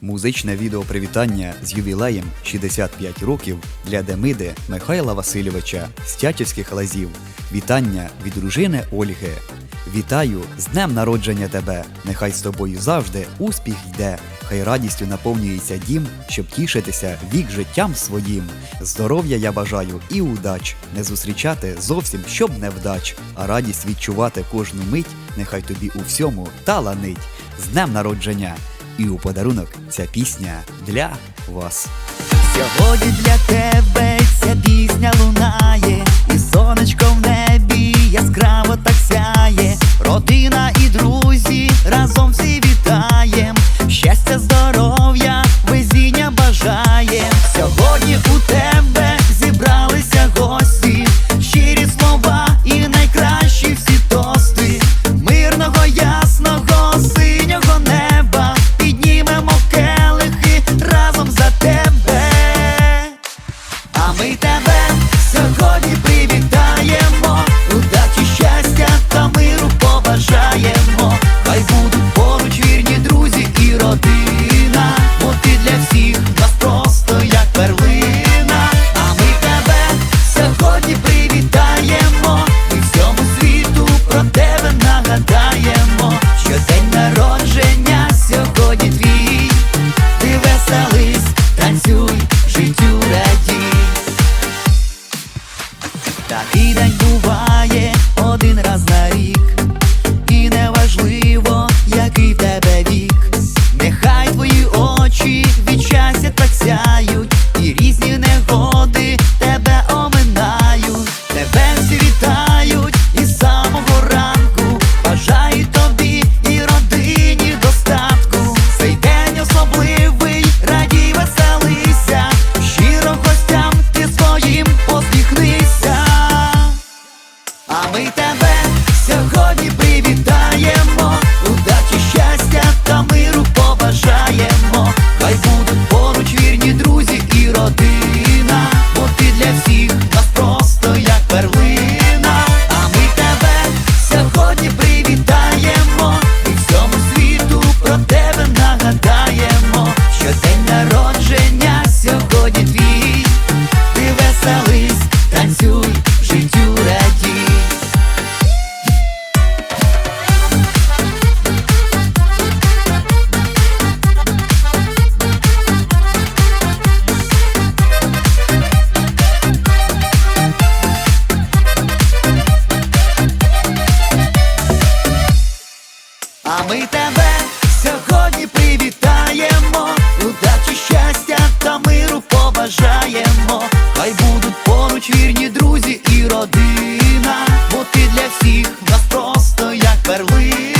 Музичне відео привітання з ювілеєм 65 років для Демиди Михайла Васильовича з Тячівських лазів. Вітання від дружини Ольги. Вітаю з днем народження тебе! Нехай з тобою завжди успіх йде. Хай радістю наповнюється дім, щоб тішитися вік життям своїм. Здоров'я я бажаю і удач, не зустрічати зовсім щоб не вдач, а радість відчувати кожну мить, нехай тобі у всьому таланить. З днем народження! І у подарунок ця пісня для вас. Сьогодні для тебе ця пісня лунає, і сонечко в небі Ми тебе сьогодні привітаємо, удачі, щастя та миру побажаємо. Хай будуть поруч вірні друзі і родина, бо ти для всіх нас просто як перлина.